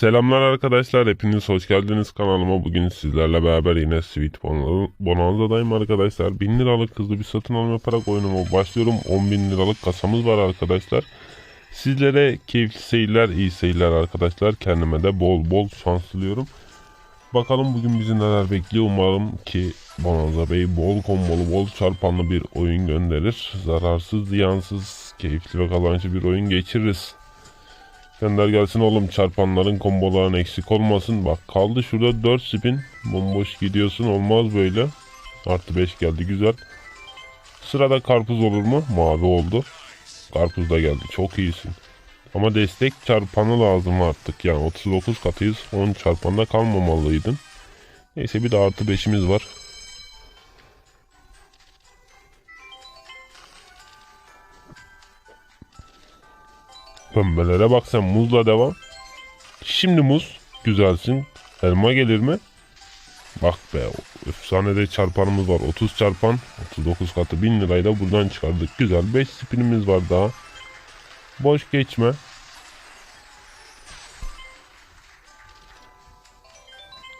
Selamlar arkadaşlar, hepiniz hoş geldiniz kanalıma. Bugün sizlerle beraber yine Sweet Bon- Bonanza'dayım arkadaşlar. 1000 liralık hızlı bir satın alma yaparak oyunuma başlıyorum. 10 bin liralık kasamız var arkadaşlar. Sizlere keyifli seyirler, iyi seyirler arkadaşlar. Kendime de bol bol şans diliyorum. Bakalım bugün bizi neler bekliyor. Umarım ki Bonanza Bey bol kombolu, bol çarpanlı bir oyun gönderir. Zararsız, ziyansız, keyifli ve kazançlı bir oyun geçiririz. Gönder gelsin oğlum çarpanların komboların eksik olmasın. Bak kaldı şurada 4 spin. Bomboş gidiyorsun olmaz böyle. Artı 5 geldi güzel. Sırada karpuz olur mu? Mavi oldu. Karpuz da geldi çok iyisin. Ama destek çarpanı lazım artık. Yani 39 katıyız. 10 çarpanda kalmamalıydın. Neyse bir de artı 5'imiz var. Pembelere bak sen muzla devam. Şimdi muz güzelsin. Elma gelir mi? Bak be efsanede çarpanımız var. 30 çarpan 39 katı 1000 lirayı da buradan çıkardık. Güzel 5 spinimiz var daha. Boş geçme.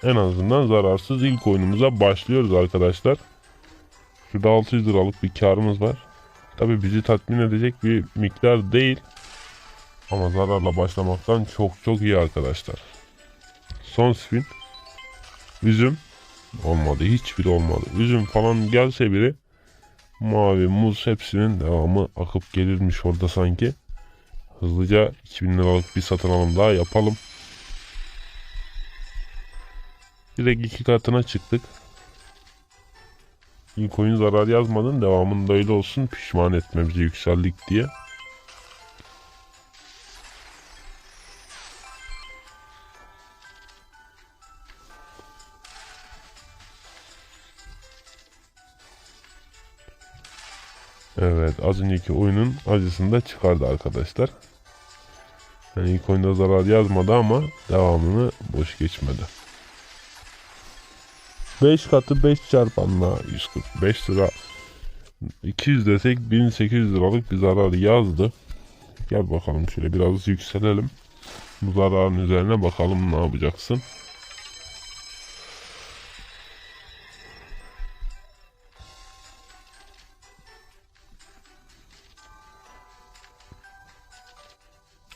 En azından zararsız ilk oyunumuza başlıyoruz arkadaşlar. Şurada 600 liralık bir karımız var. Tabi bizi tatmin edecek bir miktar değil. Ama zararla başlamaktan çok çok iyi arkadaşlar. Son spin. Üzüm. Olmadı. Hiçbiri olmadı. Üzüm falan gelse biri mavi, muz hepsinin devamı akıp gelirmiş orada sanki. Hızlıca 2000 liralık bir satın alım daha yapalım. Direkt iki katına çıktık. İlk oyun zarar yazmadın. Devamında öyle olsun. Pişman etme bizi yükseldik diye. Evet az önceki oyunun acısını da çıkardı arkadaşlar. Yani ilk oyunda zarar yazmadı ama devamını boş geçmedi. 5 katı 5 çarpanla 145 lira 200 desek 1800 liralık bir zarar yazdı. Gel bakalım şöyle biraz yükselelim. Bu zararın üzerine bakalım ne yapacaksın.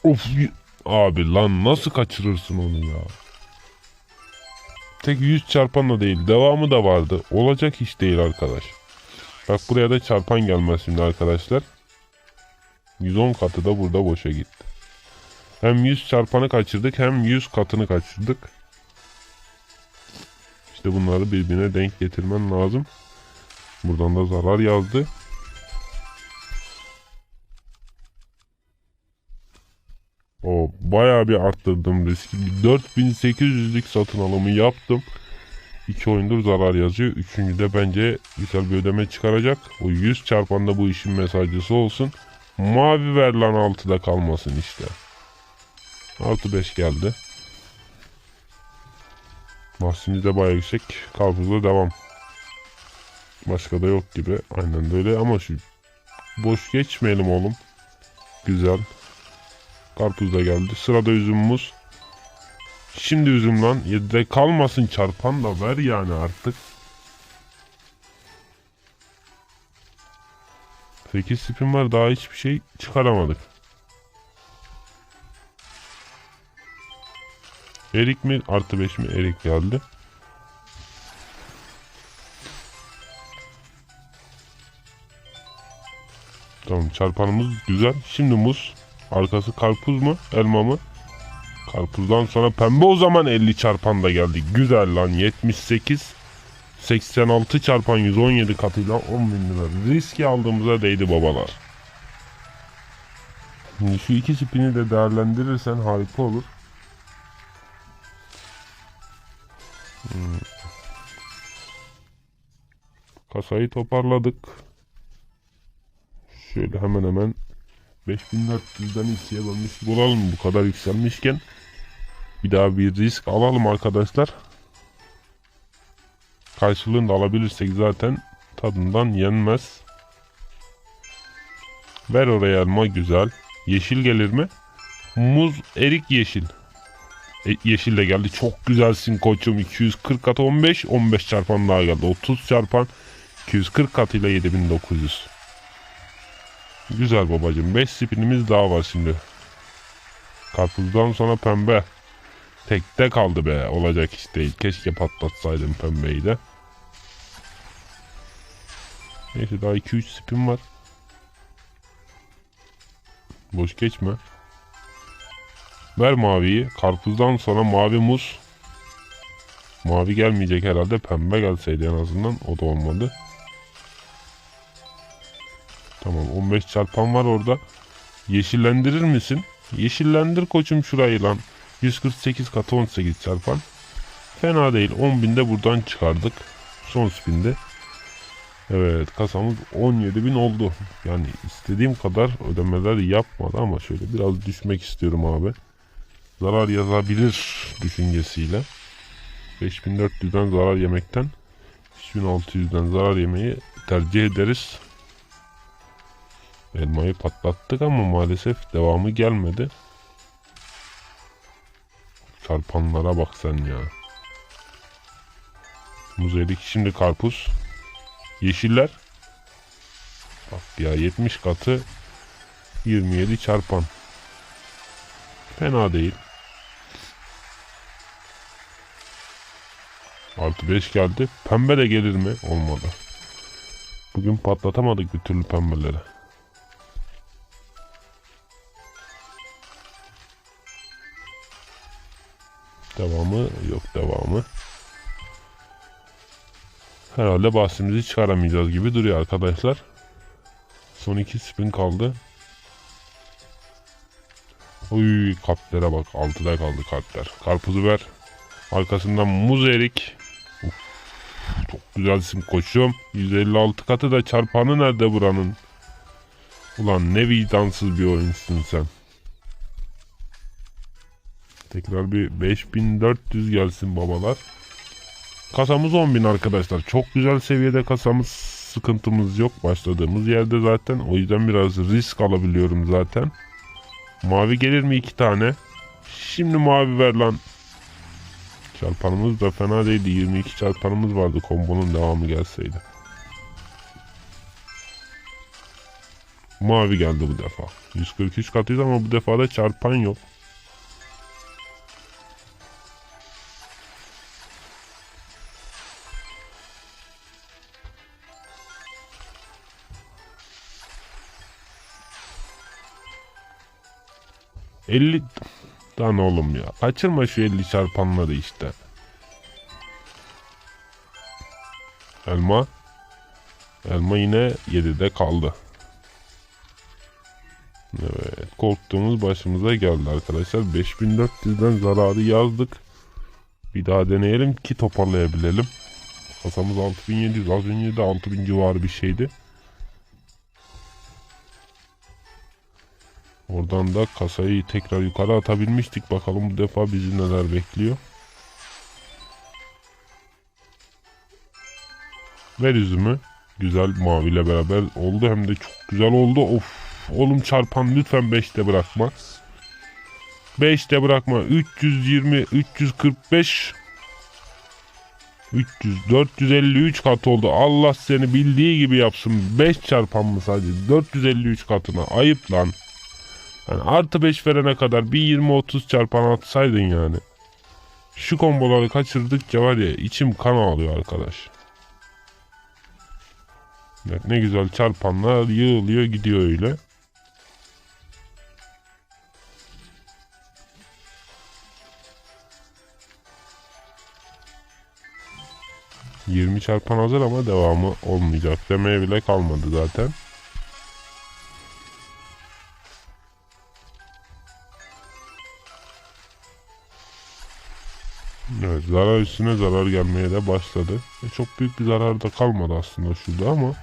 Of abi lan nasıl kaçırırsın onu ya? Tek 100 çarpanla değil devamı da vardı. Olacak iş değil arkadaş. Bak buraya da çarpan gelmez şimdi arkadaşlar. 110 katı da burada boşa gitti. Hem 100 çarpanı kaçırdık hem 100 katını kaçırdık. İşte bunları birbirine denk getirmen lazım. Buradan da zarar yazdı. O bayağı bir arttırdım riski. Bir 4800'lük satın alımı yaptım. İki oyundur zarar yazıyor. Üçüncüde bence güzel bir ödeme çıkaracak. O 100 çarpanda bu işin mesajcısı olsun. Mavi ver lan 6'da kalmasın işte. Artı 5 geldi. Mahsimiz de bayağı yüksek. Karpuzla devam. Başka da yok gibi. Aynen de öyle ama şu boş geçmeyelim oğlum. Güzel. Karpuz da geldi. Sırada üzüm muz. Şimdi üzüm lan. 7'de kalmasın çarpan da ver yani artık. 8 spin var daha hiçbir şey çıkaramadık. Erik mi? Artı 5 mi? Erik geldi. Tamam çarpanımız güzel. Şimdi muz. Arkası karpuz mu? Elma mı? Karpuzdan sonra pembe o zaman 50 çarpan da geldi. Güzel lan 78 86 çarpan 117 katıyla 10 bin lira. Riski aldığımıza değdi babalar. Şimdi şu iki spini de değerlendirirsen harika olur. Hmm. Kasayı toparladık. Şöyle hemen hemen 5400'den ikiye bölmüş bulalım bu kadar yükselmişken. Bir daha bir risk alalım arkadaşlar. Karşılığını da alabilirsek zaten tadından yenmez. Ver oraya elma güzel. Yeşil gelir mi? Muz, erik yeşil. E, yeşil de geldi. Çok güzelsin koçum. 240 katı 15. 15 çarpan daha geldi. 30 çarpan 240 katıyla 7900. Güzel babacım. 5 spinimiz daha var şimdi. Karpuzdan sonra pembe. Tekte kaldı be. Olacak iş değil. Keşke patlatsaydım pembeyi de. Neyse daha 2-3 spin var. Boş geçme. Ver maviyi. Karpuzdan sonra mavi muz. Mavi gelmeyecek herhalde. Pembe gelseydi en azından. O da olmadı. Tamam 15 çarpan var orada. Yeşillendirir misin? Yeşillendir koçum şurayı lan. 148 katı 18 çarpan. Fena değil. 10.000 de buradan çıkardık. Son spinde. Evet kasamız 17.000 oldu. Yani istediğim kadar ödemeler yapmadı ama şöyle biraz düşmek istiyorum abi. Zarar yazabilir düşüncesiyle. 5400'den zarar yemekten 3600'den zarar yemeyi tercih ederiz. Elmayı patlattık ama maalesef devamı gelmedi. Çarpanlara bak sen ya. Muzeylik şimdi karpuz. Yeşiller. Bak ya 70 katı 27 çarpan. Fena değil. Artı 5 geldi. Pembe de gelir mi? Olmadı. Bugün patlatamadık bir türlü pembeleri. Devamı yok devamı. Herhalde bahsimizi çıkaramayacağız gibi duruyor arkadaşlar. Son iki spin kaldı. Uy kalplere bak. Altıda kaldı kalpler. Karpuzu ver. Arkasından muz erik. Uf, çok güzelsin koçum. 156 katı da çarpanı nerede buranın? Ulan ne vicdansız bir oyunsun sen. Tekrar bir 5400 gelsin babalar. Kasamız 10.000 arkadaşlar. Çok güzel seviyede kasamız. Sıkıntımız yok. Başladığımız yerde zaten. O yüzden biraz risk alabiliyorum zaten. Mavi gelir mi iki tane? Şimdi mavi ver lan. Çarpanımız da fena değildi. 22 çarpanımız vardı. Kombonun devamı gelseydi. Mavi geldi bu defa. 143 katıyız ama bu defa da çarpan yok. Elli tane oğlum ya. Kaçırma şu 50 çarpanları işte. Elma. Elma yine 7'de kaldı. Evet. Korktuğumuz başımıza geldi arkadaşlar. 5400'den zararı yazdık. Bir daha deneyelim ki toparlayabilelim. Kasamız 6700. Az önce de 6000 civarı bir şeydi. Oradan da kasayı tekrar yukarı atabilmiştik. Bakalım bu defa bizi neler bekliyor. Ver üzümü. Güzel maviyle beraber oldu. Hem de çok güzel oldu. Of. Oğlum çarpan lütfen 5'te bırakma. 5'te bırakma. 320, 345 300, 453 kat oldu. Allah seni bildiği gibi yapsın. 5 çarpan mı sadece? 453 katına. Ayıp lan. Yani artı 5 verene kadar bir 20-30 çarpan atsaydın yani. Şu komboları kaçırdıkça var ya içim kan ağlıyor arkadaş. Evet, ne güzel çarpanlar yığılıyor gidiyor öyle. Yirmi çarpan hazır ama devamı olmayacak demeye bile kalmadı zaten. Evet zarar üstüne zarar gelmeye de başladı. E, çok büyük bir zarar da kalmadı aslında şurada ama.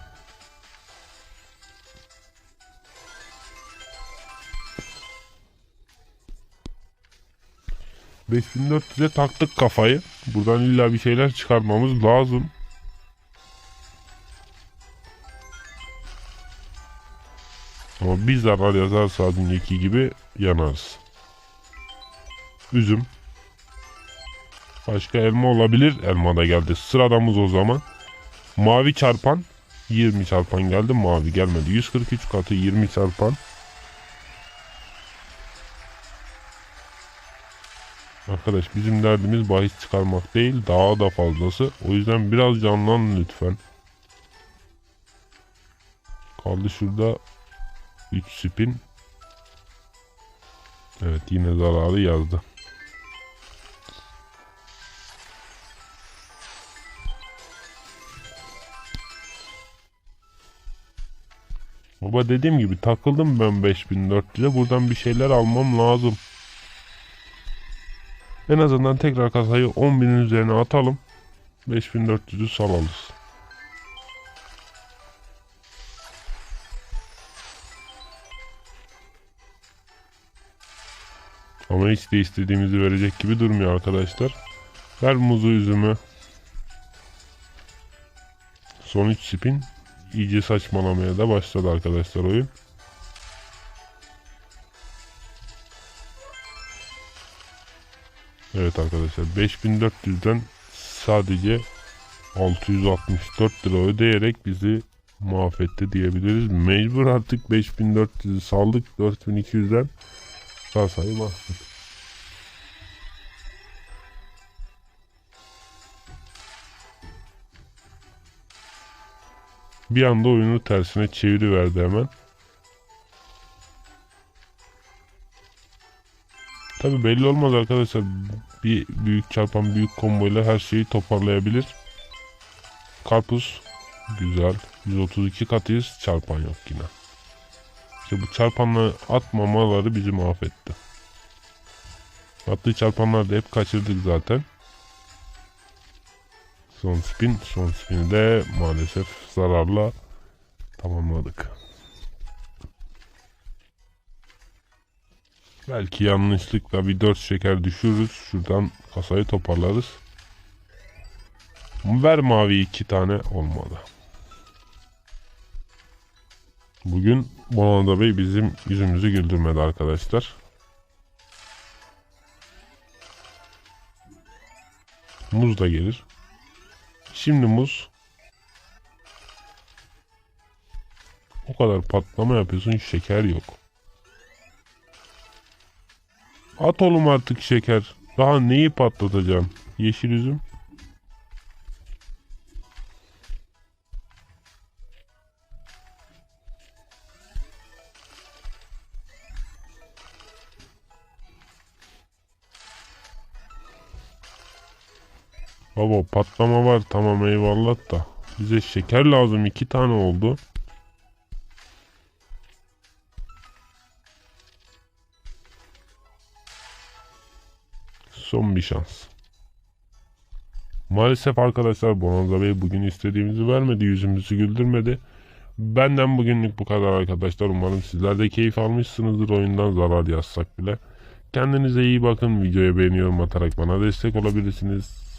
...5400'e taktık kafayı. Buradan illa bir şeyler çıkarmamız lazım. Ama bir zarar yazarsa az gibi yanarız. Üzüm Başka elma olabilir. Elma da geldi. Sıradamız o zaman. Mavi çarpan. 20 çarpan geldi. Mavi gelmedi. 143 katı 20 çarpan. Arkadaş bizim derdimiz bahis çıkarmak değil. Daha da fazlası. O yüzden biraz canlan lütfen. Kaldı şurada 3 spin. Evet yine zararı yazdı. Baba dediğim gibi takıldım ben 5400'e. Buradan bir şeyler almam lazım. En azından tekrar kasayı 10.000'in üzerine atalım. 5400'ü salalız. Ama hiç de istediğimizi verecek gibi durmuyor arkadaşlar. Ver muzu üzümü. Son 3 spin. İyice saçmalamaya da başladı arkadaşlar oyun. Evet arkadaşlar 5400'den sadece 664 lira ödeyerek bizi mahvetti diyebiliriz. Mecbur artık 5400'ü saldık 4200'den kasayı bastık. Bir anda oyunu tersine çeviriverdi hemen. Tabi belli olmaz arkadaşlar. Bir büyük çarpan büyük komboyla her şeyi toparlayabilir. Karpuz güzel. 132 katıyız. Çarpan yok yine. İşte bu çarpanla atmamaları bizi mahvetti. Attığı çarpanlar da hep kaçırdık zaten. Son spin. Son spini de maalesef zararla tamamladık. Belki yanlışlıkla bir 4 şeker düşürürüz. Şuradan kasayı toparlarız. Ver mavi iki tane olmadı. Bugün Bonanza Bey bizim yüzümüzü güldürmedi arkadaşlar. Muz da gelir. Şimdi muz. O kadar patlama yapıyorsun şeker yok. At oğlum artık şeker. Daha neyi patlatacağım? Yeşil üzüm. Baba patlama var tamam eyvallah da. Bize şeker lazım iki tane oldu. Son bir şans. Maalesef arkadaşlar Bonanza Bey bugün istediğimizi vermedi. Yüzümüzü güldürmedi. Benden bugünlük bu kadar arkadaşlar. Umarım sizler de keyif almışsınızdır oyundan zarar yazsak bile. Kendinize iyi bakın. Videoya beğeniyorum atarak bana destek olabilirsiniz.